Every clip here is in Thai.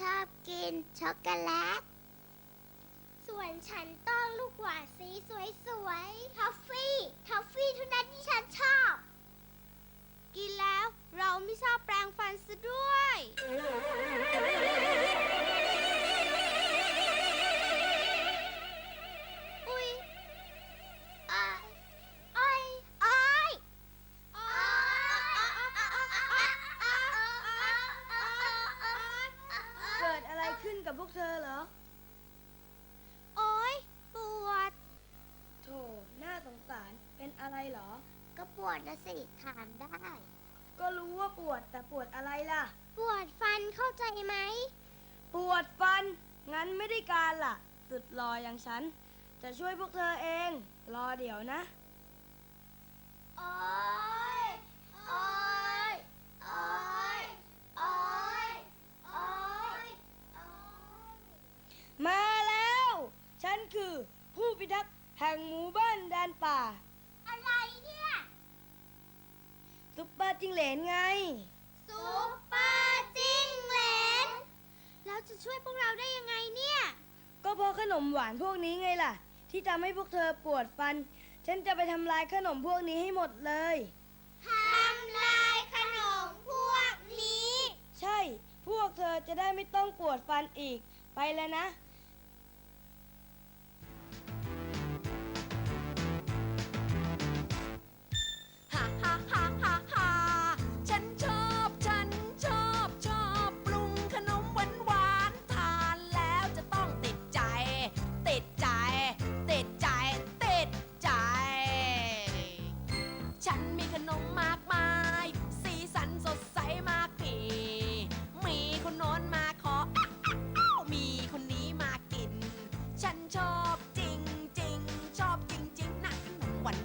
ชอบกินช็อกโกแลต ส่วนฉันต้องลูกหวานสีสวยๆ ทอฟฟี่ ทอฟฟี่เท่านั้นที่ฉันชอบ กินแล้วเราไม่ชอบแปรงฟันซะด้วย เป็นอะไรเหรอ ก็ปวดนะสิถามได้ ก็รู้ว่าปวดแต่ปวดอะไรล่ะ ปวดฟันเข้าใจไหม ปวดฟัน งั้นไม่ได้การล่ะ สุดรออย่างฉัน จะช่วยพวกเธอเอง รอเดี๋ยวนะ โอ๊ย โอ๊ย โอ๊ย โอ๊ย โอ๊ยมาแล้ว ฉันคือผู้พิทักษ์แห่งหมู่บ้านแดนป่า ซุปเปอร์จิงเหลนไงซุปเปอร์จิ้งเหลนแล้วจะช่วยพวกเราได้ยังไงเนี่ย ก็เพราะขนมหวานพวกนี้ไงล่ะ ที่ทำให้พวกเธอปวดฟัน ฉันจะไปทำลายขนมพวกนี้ให้หมดเลย ทำลายขนมพวกนี้ ใช่ พวกเธอจะได้ไม่ต้องปวดฟันอีก ไปแล้วนะ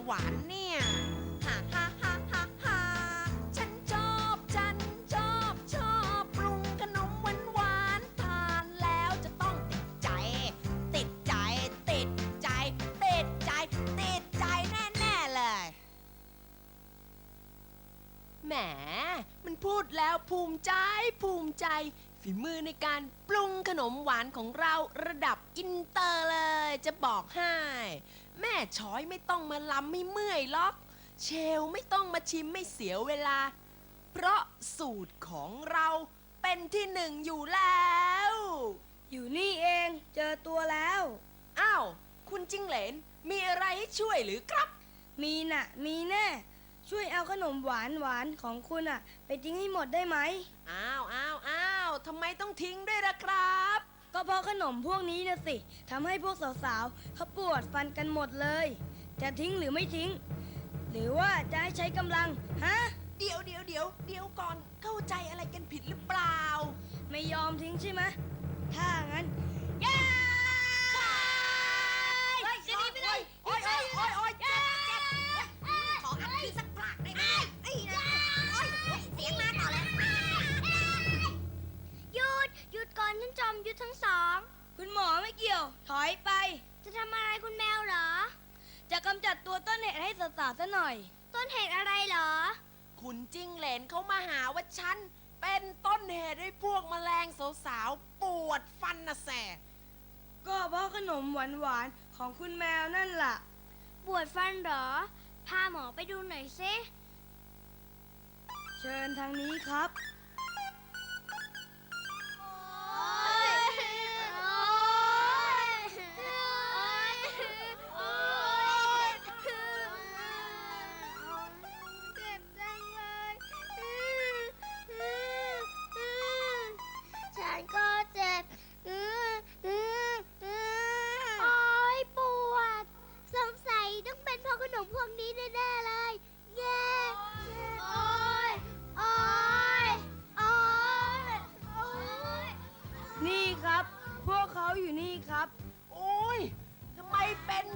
หวานเนี่ยฮ่าฮ่าฮ่าฮ่าฮ่าฉันชอบฉันชอบชอบปรุงขนมหวานหวานทานแล้วจะต้องติดใจ ติดใจ ติดใจ ติดใจ ติดใจแน่ๆเลย แหม มันพูดแล้วภูมิใจภูมิใจ ฝีมือในการปรุงขนมหวานของเราระดับอินเตอร์เลย จะบอกให้ แม่ช้อยไม่ต้องมาลำไม่เมื่อยล็อก เชลไม่ต้องมาชิมไม่เสียเวลา เพราะสูตรของเราเป็นที่หนึ่งอยู่แล้ว อยู่นี่เองเจอตัวแล้ว อ้าว คุณจิงเหลน มีอะไรให้ช่วยหรือครับ มีน่ะ มีแน่ ช่วยเอาขนมหวานหวานๆของคุณอะ ไปทิ้งให้หมดได้ไหม อ้าวอ้าวอ้าวทำไมต้องทิ้งด้วยล่ะครับ ก็เพราะขนมพวกนี้นะสิทำให้พวกสาวๆเขาปวดฟันกันหมดเลย จะทิ้งหรือไม่ทิ้ง หรือว่าจะให้ใช้กำลังฮะเดี๋ยวเดี๋ยวเดี๋ยวเดี๋ยวก่อนเข้าใจอะไรกันผิดหรือเปล่า ไม่ยอมทิ้งใช่ไหมถ้างั้น ให้สาวๆซะหน่อย ต้นเหตุอะไรเหรอคุณจิ้งเหลนเขามาหาว่าฉัน เป็นต้นเหตุให้พวกแมลงสาวๆปวดฟันนะแสก็เพราะขนมหวานๆของคุณแมวนั่นล่ะ ปวดฟันเหรอ พาหมอไปดูหน่อยสิ เชิญทางนี้ครับ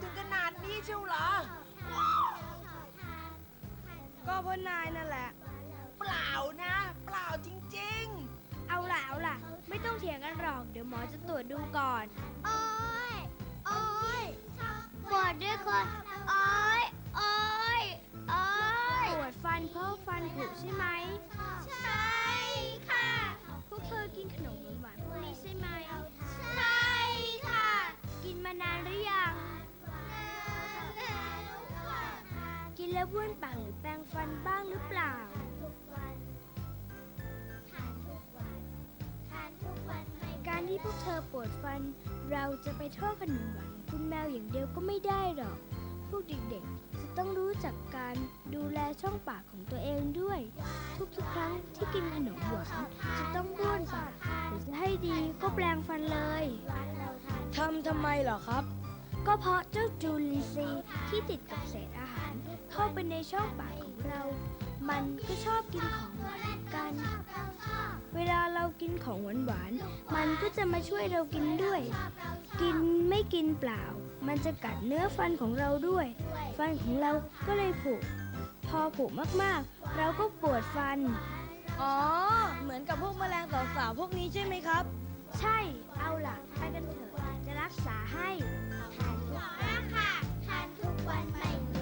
ถึงขนาดนี้เชียวเหรอ ก็เพราะนายนั่นแหละ เปล่านะ เปล่าจริงเอาล่ะเอาล่ะ ไม่ต้องเถียงกันหรอก เดี๋ยวหมอจะตรวจดูก่อน โอ๊ยโอ๊ยปวดด้วยคน บ้วนปากหรือแปรงฟันบ้างหรือเปล่าทุกวันทานทุกวันทานทุกวันการที่พวกเธอปวดฟัน เราจะไปโทษขนมหวานของคุณแมวอย่างเดียวก็ไม่ได้หรอก พวกเด็กๆ จะต้องรู้จักการดูแลช่องปากของตัวเองด้วย ทุกๆ ครั้งที่กินขนมหวานจะต้องบ้วนปากหรือจะให้ดีก็แปรงฟันเลยทำทำไมเหรอครับ ก็เพราะเจ้าจูลินซีย์ที่ติดกับเศษอาหาร เข้าไปในช่องปากของเรา มันก็ชอบกินของหวานกัน เวลาเรากินของหวานหวาน มันก็จะมาช่วยเรากินด้วย กินไม่กินเปล่า มันจะกัดเนื้อฟันของเราด้วย ฟันของเราก็เลยผุ พอผุมากๆ เราก็ปวดฟัน อ๋อ เหมือนกับพวกแมลงสาวๆพวกนี้ใช่ไหมครับ ใช่ เอาล่ะไปกันเถอะ จะรักษาให้ ทานทุกวันค่ะ ทานทุกวันไม่